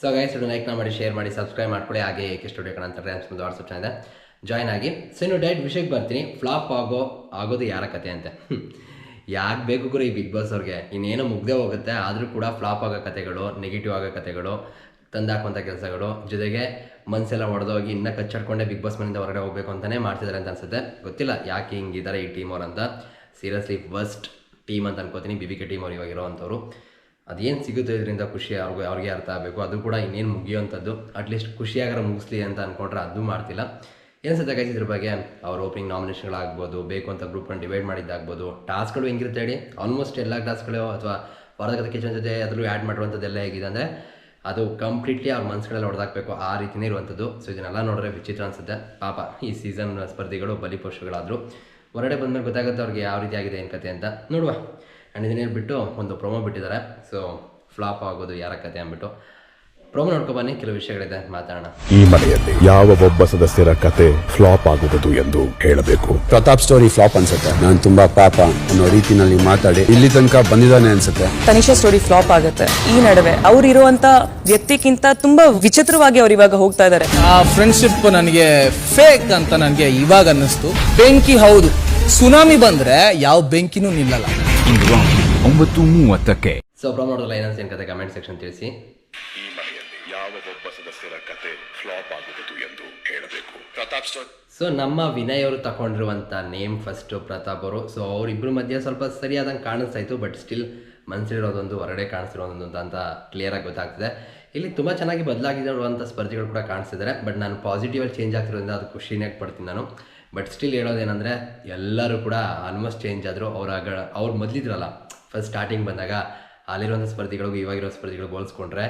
So guys ಇದು ಲೈಕ್ನ ಮಾಡಿ share ಮಾಡಿ ಸಬ್ಸ್ಕ್ರೈಬ್ ಮಾಡ್ಕೊಳ್ಳಿ. ಹಾಗೆ ಏಕೆ ಸ್ಟುಡಿಯೋ ಕಣ ಅಂತ ಡ್ಯಾನ್ಸ್ ಒಂದು ವಾಟ್ಸಪ್ ಚಾನಲ್ ಜಾಯ್ನ್ ಆಗಿ. ಸೊ ಇನ್ನು ಡೈಟ್ ವಿಷಯಕ್ಕೆ ಬರ್ತೀನಿ. ಫ್ಲಾಪ್ ಆಗೋ, ಆಗೋದು ಯಾರ ಕತೆ ಅಂತೆ? ಯಾಕೆ ಬೇಕು ಗುರು ಈ ಬಿಗ್ ಬಾಸ್ ಅವ್ರಿಗೆ? ಇನ್ನೇನೋ ಮುಗ್ದೇ ಹೋಗುತ್ತೆ. ಆದರೂ ಕೂಡ ಫ್ಲಾಪ್ ಆಗೋ ಕತೆಗಳು ನೆಗೆಟಿವ್ ಆಗೋ ಕತೆಗಳು ತಂದಾಕುವಂಥ ಕೆಲಸಗಳು, ಜೊತೆಗೆ ಮನಸ್ಸೆಲ್ಲ ಹೊಡೆದೋಗಿ ಇನ್ನೂ ಕಚ್ಚಾಡ್ಕೊಂಡೆ ಬಿಗ್ ಬಾಸ್ ಮನೆಯಿಂದ ಹೊರಗಡೆ ಹೋಗಬೇಕು ಅಂತಲೇ ಮಾಡ್ತಿದ್ದಾರೆ ಅಂತ ಅನ್ಸುತ್ತೆ. ಗೊತ್ತಿಲ್ಲ ಯಾಕೆ ಹಿಂಗಿದ್ದಾರೆ ಈ ಟೀಮ್ ಅವ್ರು ಅಂತ. ಸೀರಿಯಸ್ಲಿ ಫಸ್ಟ್ ಟೀಮ್ ಅಂತ ಅನ್ಕೋತೀನಿ. ಬಿ ಬಿ ಕೆ ಟೀಮ್ ಅವ್ರು ಇವಾಗಿರೋ ಇರೋವಂಥವ್ರು. ಅದೇನು ಸಿಗುತ್ತೆ ಇದರಿಂದ ಖುಷಿ ಅವ್ರಿಗೆ ಅವ್ರಿಗೆ ಅರ್ಥ ಆಗಬೇಕು. ಅದು ಕೂಡ ಇನ್ನೇನು ಮುಗಿಯೋವಂಥದ್ದು. ಅಟ್ಲೀಸ್ಟ್ ಖುಷಿಯಾಗಾರ ಮುಗಿಸ್ಲಿ ಅಂತ ಅಂದ್ಕೊಂಡ್ರೆ ಅದು ಮಾಡ್ತಿಲ್ಲ. ಏನು ಗೈಸ್ ಇದ್ರ ಬಗ್ಗೆ? ಅವ್ರ ಓಪನಿಂಗ್ ನಾಮಿನೇಷನ್ಗಳಾಗ್ಬೋದು ಬೇಕು ಅಂತ ಗ್ರೂಪನ್ನು ಡಿವೈಡ್ ಮಾಡಿದ್ದಾಗ್ಬೋದು. ಟಾಸ್ಕ್ಗಳು ಹೆಂಗಿರುತ್ತೆ ಹೇಳಿ? ಆಲ್ಮೋಸ್ಟ್ ಎಲ್ಲ ಟಾಸ್ಕ್ಗಳು ಅಥವಾ ವಾರದ ಕಿಚನ್ ಜೊತೆ ಅದರಲ್ಲೂ ಆ್ಯಡ್ ಮಾಡಿರುವಂಥದ್ದೆಲ್ಲ ಹೇಗಿದೆ ಅಂದರೆ ಅದು ಕಂಪ್ಲೀಟ್ಲಿ ಅವ್ರ ಮನಸ್ಸುಗಳಲ್ಲಿ ಹೊಡೆದಾಕಬೇಕು ಆ ರೀತಿಯೇ ಇರುವಂಥದ್ದು. ಸೊ ಇದನ್ನೆಲ್ಲ ನೋಡಿದ್ರೆ ವಿಚಿತ್ರ ಅನಿಸುತ್ತೆ. ಪಾಪ ಈ ಸೀಸನ್ ಸ್ಪರ್ಧಿಗಳು ಬಲಿಪಶುಗಳಾದರು ಹೊರಗಡೆ ಬಂದಮೇಲೆ ಗೊತ್ತಾಗುತ್ತೆ ಅವ್ರಿಗೆ ಯಾವ ರೀತಿ ಆಗಿದೆ ಏನು ಕತೆ ಅಂತ. ನೋಡುವ. ಆ್ಯಂಡ್ ಇದನ್ನೇನು ಬಿಟ್ಟು ಒಂದು ಪ್ರೊಮೋ ಬಿಟ್ಟಿದ್ದಾರೆ. ಸೊ ಫ್ಲಾಪ್ ಆಗೋದು ಯಾರ ಕತೆ ಅಂದ್ಬಿಟ್ಟು ಪ್ರೊಮೋ ನೋಡ್ಕೊಬನ್ನಿ ಕೆಲವು ವಿಷಯಗಳಿದೆ ಮಾತಾಡೋಣ. ಈ ಮನೆಯಲ್ಲಿ ಯಾವ ಒಬ್ಬ ಸದಸ್ಯರ ಕತೆ ಫ್ಲಾಪ್ ಆಗುವುದು ಎಂದು ಹೇಳಬೇಕು? ಪ್ರತಾಪ್ ಸ್ಟೋರಿ ಫ್ಲಾಪ್ ಅನ್ಸುತ್ತೆ. ನಾನು ತುಂಬಾ ಪಾಪ ಅನ್ನೋ ರೀತಿನಲ್ಲಿ ಮಾತಾಡಿ ಇಲ್ಲಿ ತನಕ ಬಂದಿದ್ದಾನೆ ಅನ್ಸುತ್ತೆ. ತನಿಷಾ ಸ್ಟೋರಿ ಫ್ಲಾಪ್ ಆಗುತ್ತೆ. ಈ ನಡುವೆ ಅವ್ರು ಇರುವಂತ ವ್ಯಕ್ತಿಗಿಂತ ತುಂಬಾ ವಿಚಿತ್ರವಾಗಿ ಅವ್ರು ಇವಾಗ ಹೋಗ್ತಾ ಇದ್ದಾರೆ. ಆ ಫ್ರೆಂಡ್ಶಿಪ್ ನನಗೆ ಫೇಕ್ ಅಂತ ನನಗೆ ಇವಾಗ ಅನ್ನಿಸ್ತು. ಬೆಂಕಿ ಹೌದು. ಸುನಾಮಿ ಬಂದ್ರೆ ಯಾವ ಬೆಂಕಿನೂ ನಿಲ್ಲಲ್ಲ. ಒಂಬತ್ತು ಮೂವತ್ತಕ್ಕೆ. ಸೊ ನೋಡೋಲ್ಲ ಏನಂತ ಏನು ಕತೆ ಕಮೆಂಟ್ ಸೆಕ್ಷನ್ ತಿಳಿಸಿ. ಈ ಮನೆಯಲ್ಲಿ ಯಾವ ಒಬ್ಬ ಸದಸ್ಯರ ಕತೆ ಫ್ಲಾಪ್ ಆಗುವುದು ಎಂದು ಹೇಳಬೇಕು ಪ್ರತಾಪ್ ಸ್ಟೋರಿ. ಸೊ ನಮ್ಮ ವಿನಯ್ ಅವರು ತಗೊಂಡಿರುವಂಥ ನೇಮ್ ಫಸ್ಟು ಪ್ರತಾಪ್ ಅವರು. ಸೊ ಅವರಿಬ್ಬರ ಮಧ್ಯೆ ಸ್ವಲ್ಪ ಸರಿಯಾದಂಗೆ ಕಾಣಿಸ್ತಾ ಇತ್ತು ಬಟ್ ಸ್ಟಿಲ್ ಮನಸ್ಸಿರೋದೊಂದು ಹೊರಗಡೆ ಕಾಣಿಸಿರೋದೊಂದು ಅಂತ ಕ್ಲಿಯರಾಗಿ ಗೊತ್ತಾಗ್ತಿದೆ. ಇಲ್ಲಿ ತುಂಬ ಚೆನ್ನಾಗಿ ಬದಲಾಗಿರುವಂಥ ಸ್ಪರ್ಧಿಗಳು ಕೂಡ ಕಾಣಿಸ್ತಿದ್ದಾರೆ ಬಟ್ ನಾನು ಪಾಸಿಟಿವ್ ಚೇಂಜ್ ಆಗ್ತಿರೋದ್ರಿಂದ ಅದು ಖುಷಿನೇ ಪಡ್ತೀನಿ ನಾನು. ಬಟ್ ಸ್ಟಿಲ್ ಹೇಳೋದೇನೆಂದರೆ ಎಲ್ಲರೂ ಕೂಡ ಆಲ್ಮೋಸ್ಟ್ ಚೇಂಜ್ ಆದರು ಅವ್ರ ಅವ್ರು ಮೊದಲಿದ್ರಲ್ಲ ಫಸ್ಟ್ ಸ್ಟಾರ್ಟಿಂಗ್ ಬಂದಾಗ ಅಲ್ಲಿರುವಂಥ ಸ್ಪರ್ಧಿಗಳಿಗೂ ಇವಾಗಿರೋ ಸ್ಪರ್ಧಿಗಳಿಗೆ ಹೋಲಿಸ್ಕೊಂಡ್ರೆ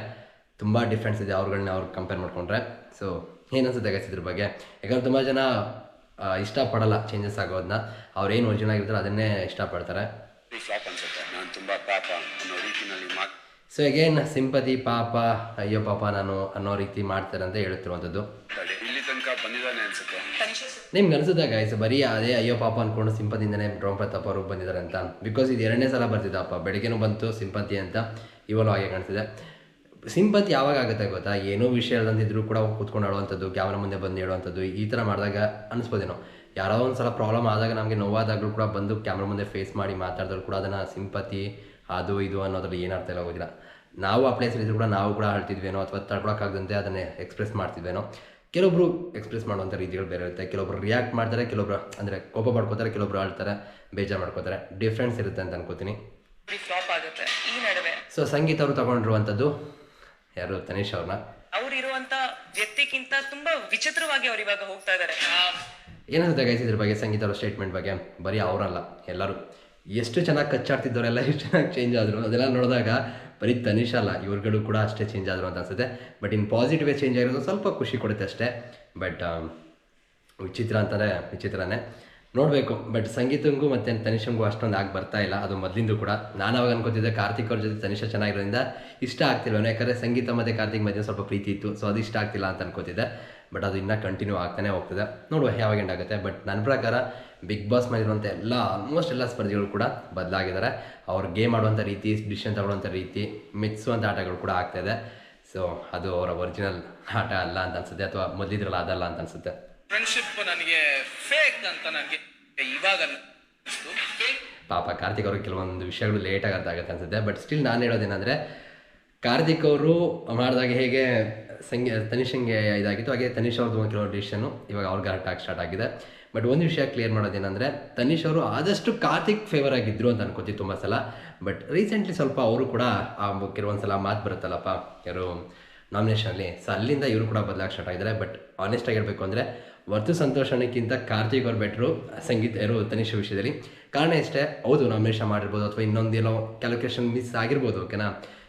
ತುಂಬ ಡಿಫ್ರೆನ್ಸ್ ಇದೆ ಅವ್ರುಗಳನ್ನ ಅವ್ರು ಕಂಪೇರ್ ಮಾಡಿಕೊಂಡ್ರೆ. ಸೊ ಏನನ್ಸುತ್ತೆ ಗೈಸ್ ಇದ್ರ ಬಗ್ಗೆ? ಯಾಕಂದ್ರೆ ತುಂಬ ಜನ ಇಷ್ಟಪಡಲ್ಲ ಚೇಂಜಸ್ ಆಗೋದನ್ನ ಅವ್ರೇನು ಒರಿಜಿನಲ್ ಆಗಿರ್ತಾರೆ ಅದನ್ನೇ ಇಷ್ಟಪಡ್ತಾರೆ. ಸೊ ಅಗೇನ್ ಸಿಂಪತಿ ಪಾಪ ಅಯ್ಯೋ ಪಾಪ ನಾನು ಅನ್ನೋ ರೀತಿ ಮಾಡ್ತಾರೆ ಅಂತ ಹೇಳುತ್ತಿರುವಂಥದ್ದು ನಿಮ್ಗೆ ಅನಿಸುತ್ತೆ ಗಾಯ್ಸ್ ಬರೀ ಅದೇ ಅಯ್ಯೋ ಪಾಪ ಅನ್ಕೊಂಡು ಸಿಂಪತಿಯಿಂದನೇ ಡ್ರೋಮ್ ಪ್ರತಾಪ್ ಅವರು ಬಂದಿದ್ದಾರೆ ಅಂತ. ಬಿಕಾಸ್ ಇದು ಎರಡನೇ ಸಲ ಬರ್ತಿದ್ದಪ್ಪ ಬೆಳಗ್ಗೆನೂ ಬಂತು ಸಿಂಪತಿ ಅಂತ ಇವಳು ಹಾಗೆ ಕಾಣಿಸಿದೆ ಸಿಂಪತಿ ಯಾವಾಗ ಆಗುತ್ತೆ ಗೊತ್ತಾ? ಏನೋ ವಿಷಯ ಇಲ್ಲದಂತಿದ್ರು ಕೂಡ ಕೂತ್ಕೊಂಡು ಹೇಳುವಂಥದ್ದು ಕ್ಯಾಮ್ರಾ ಮುಂದೆ ಬಂದು ಹೇಳುವಂಥದ್ದು ಈ ಥರ ಮಾಡಿದಾಗ ಅನಿಸ್ಬೋದೇನೋ. ಯಾರೋ ಒಂದು ಸಲ ಪ್ರಾಬ್ಲಮ್ ಆದಾಗ ನಮಗೆ ನೋವಾದಾಗಲೂ ಕೂಡ ಬಂದು ಕ್ಯಾಮ್ರಾ ಮುಂದೆ ಫೇಸ್ ಮಾಡಿ ಮಾತಾಡಿದ್ರು ಕೂಡ ಅದನ್ನು ಸಿಂಪತಿ, ಅದು ಇದು ಅನ್ನೋದ್ರಲ್ಲಿ ಏನು ಅರ್ಥ ಇಲ್ಲ ಹೋಗಿಲ್ಲ ನಾವು ಆ ಪ್ಲೇಸಲ್ಲಿ ಇದ್ರು ಕೂಡ ನಾವು ಕೂಡ ಅಳ್ತಿದ್ವೇನೋ ಅಥವಾ ತಡ್ಕೊಳಕ್ಕಾಗದಂತೆ ಅದನ್ನೇ ಎಕ್ಸ್ಪ್ರೆಸ್ ಮಾಡ್ತಿದ್ವೇನೋ. ಕೆಲವೊಬ್ರು ಎಕ್ಸ್ಪ್ರೆಸ್ ಮಾಡುವಂಥ ರೀತಿಗಳು ಬೇರೆ ಇರುತ್ತೆ. ಕೆಲವೊಬ್ರು ರಿಯಾಕ್ಟ್ ಮಾಡ್ತಾರೆ ಕೆಲವೊಬ್ರು ಅಂದರೆ ಕೋಪ ಮಾಡ್ಕೋತಾರೆ ಕೆಲವೊಬ್ರು ಆಳ್ತಾರೆ ಬೇಜಾರು ಮಾಡ್ಕೋತಾರೆ. ಡಿಫ್ರೆನ್ಸ್ ಇರುತ್ತೆ ಅಂತ ಅನ್ಕೋತೀನಿ. ಫ್ಲಾಪ್ ಆಗುತ್ತೆ ಈ ನಡುವೆ. ಸೊ ಸಂಗೀತ ಅವರು ತಗೊಂಡಿರುವಂಥದ್ದು ಯಾರು? ತನೇಶ್ ಅವ್ರನ್ನ. ಅವ್ರು ಇರುವಂತ ವ್ಯಕ್ತಿಗಿಂತ ತುಂಬಾ ವಿಚಿತ್ರವಾಗಿ ಅವ್ರು ಇವಾಗ ಹೋಗ್ತಾ ಇದ್ದಾರೆ ಏನಿರುತ್ತೆ ಗೈಸ್ ಇದ್ರ ಬಗ್ಗೆ ಸಂಗೀತ ಅವರ ಸ್ಟೇಟ್ಮೆಂಟ್ ಬಗ್ಗೆ? ಬರೀ ಅವರಲ್ಲ ಎಲ್ಲರೂ. ಎಷ್ಟು ಚೆನ್ನಾಗಿ ಕಚ್ಚಾಡ್ತಿದ್ದವರೆಲ್ಲ ಎಷ್ಟು ಚೆನ್ನಾಗಿ ಚೇಂಜ್ ಆದರು, ಅದೆಲ್ಲ ನೋಡಿದಾಗ ಬರೀ ತನಿಷ ಅಲ್ಲ, ಇವ್ರುಗಳು ಕೂಡ ಅಷ್ಟೇ ಚೇಂಜ್ ಆದರು ಅಂತ ಅನ್ಸುತ್ತೆ. ಬಟ್ ಇನ್ ಪಾಸಿಟಿವ್ ಚೇಂಜ್ ಆಗಿರೋದು ಸ್ವಲ್ಪ ಖುಷಿ ಕೊಡುತ್ತೆ ಅಷ್ಟೇ. ಬಟ್ ವಿಚಿತ್ರ ಅಂತಾರೆ ವಿಚಿತ್ರನೇ. ನೋಡಬೇಕು ಬಟ್ ಸಂಗೀತಂಗೂ ಮತ್ತು ತನಿಷಂಗೂ ಅಷ್ಟೊಂದು ಆಗಿ ಬರ್ತಾ ಇಲ್ಲ, ಅದು ಮೊದಲಿಂದ ಕೂಡ. ನಾನು ಅವಾಗ ಅನ್ಕೋತಿದ್ದೆ ಕಾರ್ತಿಕ್ ಅವ್ರ ಜೊತೆ ತನಿಷ ಚೆನ್ನಾಗಿರೋದ್ರಿಂದ ಇಷ್ಟ ಆಗ್ತಿಲ್ವೇನೋ, ಯಾಕಂದರೆ ಸಂಗೀತ ಮತ್ತು ಕಾರ್ತಿಕ್ ಮಧ್ಯೆ ಸ್ವಲ್ಪ ಪ್ರೀತಿ ಇತ್ತು ಸೊ ಅದು ಇಷ್ಟ ಆಗ್ತಿಲ್ಲ ಅಂತ ಅನ್ಕೋತಿದ್ದೆ. ಬಟ್ ಅದು ಇನ್ನೂ ಕಂಟಿನ್ಯೂ ಆಗ್ತಾನೆ ಹೋಗ್ತದೆ. ನೋಡುವ ಯಾವಾಗ ಎಂಡ್ ಆಗುತ್ತೆ. ಬಟ್ ನನ್ನ ಪ್ರಕಾರ ಬಿಗ್ ಬಾಸ್ ಮಾಡಿರುವಂಥ ಎಲ್ಲ ಆಲ್ಮೋಸ್ಟ್ ಎಲ್ಲ ಸ್ಪರ್ಧಿಗಳು ಕೂಡ ಬದಲಾಗಿದ್ದಾರೆ. ಅವ್ರು ಗೇಮ್ ಆಡುವಂಥ ರೀತಿ ಡಿಸಿಷನ್ ತಗೊಳ್ಳುವಂಥ ರೀತಿ ಮೆಚ್ಚಿಸುವಂಥ ಆಟಗಳು ಕೂಡ ಆಗ್ತಾಯಿದೆ ಸೊ ಅದು ಅವರ ಒರಿಜಿನಲ್ ಆಟ ಅಲ್ಲ ಅಂತ ಅನ್ಸುತ್ತೆ. ಅಥವಾ ಮೊದಲಿದ್ರಲ್ಲ ಅದಲ್ಲ ಅಂತ ಅನ್ಸುತ್ತೆ. ಫ್ರೆಂಡ್ಶಿಪ್ ನನಗೆ ಫೇಕ್ ಅಂತ ನನಗೆ ಇವಾಗ ಪಾಪ ಕಾರ್ತಿಕ್ ಅವ್ರಿಗೆ ಕೆಲವೊಂದು ವಿಷಯಗಳು ಲೇಟಾಗಿ ಅರ್ಥ ಆಗುತ್ತೆ ಅನ್ಸುತ್ತೆ. ಬಟ್ ಸ್ಟಿಲ್ ನಾನು ಹೇಳೋದೇನೆಂದರೆ ಕಾರ್ತಿಕ್ ಅವರು ಮಾಡಿದಾಗ ಹೇಗೆ ಸಂಗಿ ತನಿಷಂಗೆ ಇದಾಗಿತ್ತು. ಹಾಗೆ ತನಿಷ್ ಅವ್ರದ್ದು ಕೆಲವು ಡಿಸಿಷನು ಇವಾಗ ಅವ್ರಿಗೆ ಹರ್ಟ್ ಸ್ಟಾರ್ಟ್ ಆಗಿದೆ. ಬಟ್ ಒಂದು ವಿಷಯ ಕ್ಲಿಯರ್ ಮಾಡೋದೇನಂದ್ರೆ, ತನಿಷ್ ಅವರು ಆದಷ್ಟು ಕಾರ್ತಿಕ್ ಫೇವರ್ ಆಗಿದ್ರು ಅಂತ ಅನ್ಕೋತೀವಿ ತುಂಬ ಸಲ. ಬಟ್ ರೀಸೆಂಟ್ಲಿ ಸ್ವಲ್ಪ ಅವರು ಕೂಡ ಆ ಕೆಲವೊಂದು ಸಲ ಮಾತು ಬರುತ್ತಲ್ಲಪ್ಪ, ಯಾರು ನಾಮಿನೇಷನಲ್ಲಿ ಸೊ ಅಲ್ಲಿಂದ ಇವರು ಕೂಡ ಬದಲಾಗಿ ಸ್ಟಾರ್ಟ್ ಆಗಿದ್ದಾರೆ. ಬಟ್ ಆನೆಸ್ಟ್ ಆಗಿರಬೇಕು ಅಂದರೆ, ವರ್ತು ಸಂತೋಷಣಕ್ಕಿಂತ ಕಾರ್ತಿಕ್ ಅವ್ರು ಬೆಟ್ರು ಸಂಗೀತ, ಯಾರು ತನಿಷ್ ವಿಷಯದಲ್ಲಿ. ಕಾರಣ ಇಷ್ಟೇ ಹೌದು ನಾಮಿನೇಷನ್ ಮಾಡಿರ್ಬೋದು ಅಥವಾ ಇನ್ನೊಂದೇನೋ ಕ್ಯಾಲ್ಕುಲೇಷನ್ ಮಿಸ್ ಆಗಿರ್ಬೋದು ಓಕೆನಾ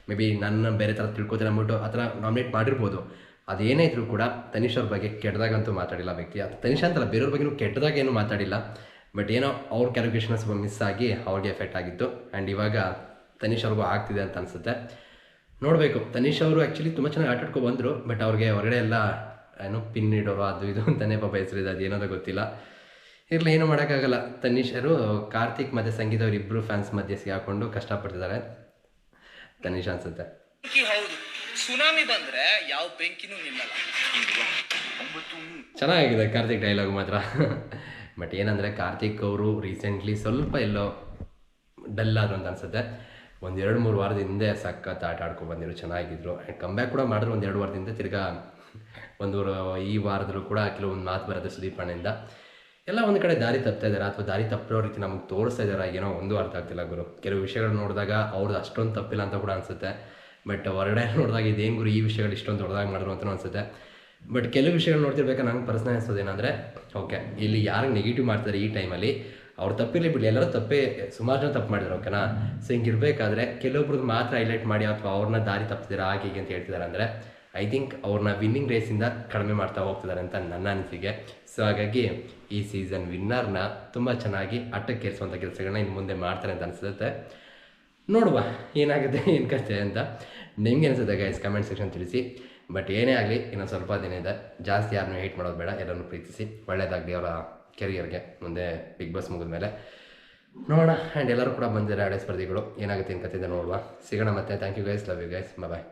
ಮೇ ಬಿ ನನ್ನ ಬೇರೆ ಥರ ತಿಳ್ಕೊತೀನಿ ಅಂದ್ಬಿಟ್ಟು ಆ ಥರ ನಾಮಿನೇಟ್ ಮಾಡಿರ್ಬೋದು. ಅದೇನೇ ಇದ್ರೂ ಕೂಡ ತನಿಷ್ ಅವ್ರ ಬಗ್ಗೆ ಕೆಟ್ಟದಾಗಂತೂ ಮಾತಾಡಿಲ್ಲ ವ್ಯಕ್ತಿ. ಅದು ತನಿಷ್ ಅಂತಲ್ಲ, ಬೇರೆಯವ್ರ ಬಗ್ಗೆನೂ ಕೆಟ್ಟದಾಗ ಏನೂ ಮಾತಾಡಿಲ್ಲ. ಬಟ್ ಏನೋ ಅವ್ರ ಕ್ಯಾಲ್ಕುಲೇಷನ್ ಸ್ವಲ್ಪ ಮಿಸ್ ಆಗಿ ಅವ್ರಿಗೆ ಎಫೆಕ್ಟ್ ಆಗಿತ್ತು. ಆ್ಯಂಡ್ ಇವಾಗ ತನಿಷ್ ಅವ್ರಿಗೂ ಆಗ್ತಿದೆ ಅಂತ ಅನಿಸುತ್ತೆ. ನೋಡಬೇಕು. ತನಿಷ್ ಅವರು ಆ್ಯಕ್ಚುಲಿ ತುಂಬ ಚೆನ್ನಾಗಿ ಆಟಾಡ್ಕೊ ಬಂದರು. ಬಟ್ ಅವ್ರಿಗೆ ಹೊರಗಡೆ ಎಲ್ಲ ಏನೋ ಪಿನ್ ಇಡೋರು ಅದು ಇದು ಅಂತಲೇ ಪಾಪ ಹೆಸರಿದೆ. ಅದು ಏನೋದ ಗೊತ್ತಿಲ್ಲ. ಇರಲಿ, ಏನೂ ಮಾಡೋಕ್ಕಾಗಲ್ಲ. ತನಿಷರು ಕಾರ್ತಿಕ್ ಮತ್ತು ಸಂಗೀತ ಅವರಿಬ್ಬರು ಫ್ಯಾನ್ಸ್ ಮಧ್ಯೆ ಸಿಗಾಕೊಂಡು ಕಷ್ಟಪಡ್ತಿದ್ದಾರೆ. ತನಿಷ್ ಅನ್ಸುತ್ತೆ ಹೌದು. ಸುನಾಮಿ ಬಂದ್ರೆ ಯಾವ ಬೆಂಕಿನೂ ನಿಲ್ಲಲ್ಲ. ಚೆನ್ನಾಗಿದೆ ಕಾರ್ತಿಕ್ ಡೈಲಾಗ್ ಮಾತ್ರ. ಬಟ್ ಏನಂದರೆ ಕಾರ್ತಿಕ್ ಅವರು ರೀಸೆಂಟ್ಲಿ ಸ್ವಲ್ಪ ಎಲ್ಲೋ ಡಲ್ ಆದ್ರು ಅಂತ ಅನ್ಸುತ್ತೆ. ಒಂದು ಎರಡು ಮೂರು ವಾರದ ಹಿಂದೆ ಸಖತ್ ಆಟ ಆಡ್ಕೊಂಡು ಬಂದಿರು ಚೆನ್ನಾಗಿದ್ರು. ಆ್ಯಂಡ್ ಕಂಬ್ಯಾಕ್ ಕೂಡ ಮಾಡಿದ್ರು ಒಂದು ಎರಡು ವಾರದಿಂದ ತಿರ್ಗಾ ಒಂದು ಈ ವಾರದಲ್ಲೂ ಕೂಡ ಕೆಲವೊಂದು ಮಾತು ಬರುತ್ತೆ ಸುದೀಪ್ ಅಣ್ಣಯಿಂದ ಎಲ್ಲ ಒಂದು ಕಡೆ ದಾರಿ ತಪ್ತಾ ಇದ್ದಾರೆ ಅಥವಾ ದಾರಿ ತಪ್ಪಿರೋ ರೀತಿ ನಮಗೆ ತೋರಿಸ್ತಾ ಇದ್ದಾರೆ ಏನೋ ಒಂದು ಅರ್ಥ ಆಗ್ತಿಲ್ಲ ಗುರು. ಕೆಲವು ವಿಷಯಗಳು ನೋಡಿದಾಗ ಅವ್ರದ್ದು ಅಷ್ಟೊಂದು ತಪ್ಪಿಲ್ಲ ಅಂತ ಕೂಡ ಅನಿಸುತ್ತೆ. ಬಟ್ ಹೊರಗಡೆ ನೋಡಿದಾಗ ಇದೇನು ಗುರು, ಈ ವಿಷಯಗಳು ಇಷ್ಟೊಂದು ದೊಡ್ಡದಾಗಿ ಮಾಡಿದ್ರು ಅಂತ ಅನಿಸುತ್ತೆ. ಬಟ್ ಕೆಲವು ವಿಷಯಗಳು ನೋಡ್ತಿರ್ಬೇಕು, ನಂಗೆ ಪರ್ಸನಲ್ ಏನಂದರೆ ಓಕೆ ಇಲ್ಲಿ ಯಾರಿಗೆ ನೆಗೆಟಿವ್ ಮಾಡ್ತಾರೆ ಈ ಟೈಮಲ್ಲಿ ಅವ್ರು ತಪ್ಪಿರಲಿ ಬಿಡಿ ಎಲ್ಲರೂ ತಪ್ಪೇ ಸುಮಾರು ಜನ ತಪ್ಪು ಮಾಡಿದ್ರು ಓಕೆನಾ ಸೊ ಹಿಂಗಿರಬೇಕಾದ್ರೆ ಕೆಲವೊಬ್ರಿಗೆ ಮಾತ್ರ ಹೈಲೈಟ್ ಮಾಡಿ ಅಥವಾ ಅವ್ರನ್ನ ದಾರಿ ತಪ್ಪಿದ್ದೀರಾ ಹಾಗೆ ಹೀಗೆ ಅಂತ ಹೇಳ್ತಿದ್ದಾರೆ ಅಂದರೆ ಐ ಥಿಂಕ್ ಅವ್ರನ್ನ ವಿನ್ನಿಂಗ್ ರೇಸಿಂದ ಕಡಿಮೆ ಮಾಡ್ತಾ ಹೋಗ್ತಿದ್ದಾರೆ ಅಂತ ನನ್ನ ಅನಿಸಿಕೆ. ಸೊ ಹಾಗಾಗಿ ಈ ಸೀಸನ್ ವಿನ್ನರ್ನ ತುಂಬ ಚೆನ್ನಾಗಿ ಅಟ್ಟಕ್ಕೇರಿಸುವಂಥ ಕೆಲಸಗಳನ್ನ ಇನ್ನು ಮುಂದೆ ಮಾಡ್ತಾರೆ ಅಂತ ಅನಿಸುತ್ತೆ. ನೋಡುವ ಏನಾಗುತ್ತೆ, ಏನು ಕತೆ ಅಂತ. ನಿಮ್ಗೆ ಅನಿಸುತ್ತೆ ಗೈಸ್ ಕಮೆಂಟ್ ಸೆಕ್ಷನ್ ತಿಳಿಸಿ. ಬಟ್ ಏನೇ ಆಗಲಿ, ಇನ್ನೊಂದು ಸ್ವಲ್ಪ ದಿನ ಇದೆ. ಜಾಸ್ತಿ ಯಾರನ್ನೂ ಹೇಟ್ ಮಾಡೋದು ಬೇಡ, ಎಲ್ಲರನ್ನೂ ಪ್ರೀತಿಸಿ. ಒಳ್ಳೆಯದಾಗಲಿ ಅವರ ಕೆರಿಯರ್ಗೆ ಮುಂದೆ ಬಿಗ್ ಬಾಸ್ ಮುಗಿದ ಮೇಲೆ ನೋಡೋಣ ಆ್ಯಂಡ್ ಎಲ್ಲರೂ ಕೂಡ ಬಂದಿದ್ದಾರೆ ಹಳೆ ಸ್ಪರ್ಧಿಗಳು. ಏನಾಗುತ್ತೆ, ಏನು ಕತೆ ಇದೆ ನೋಡುವ. ಸಿಗೋಣ ಮತ್ತೆ. Thank you guys love you guys bye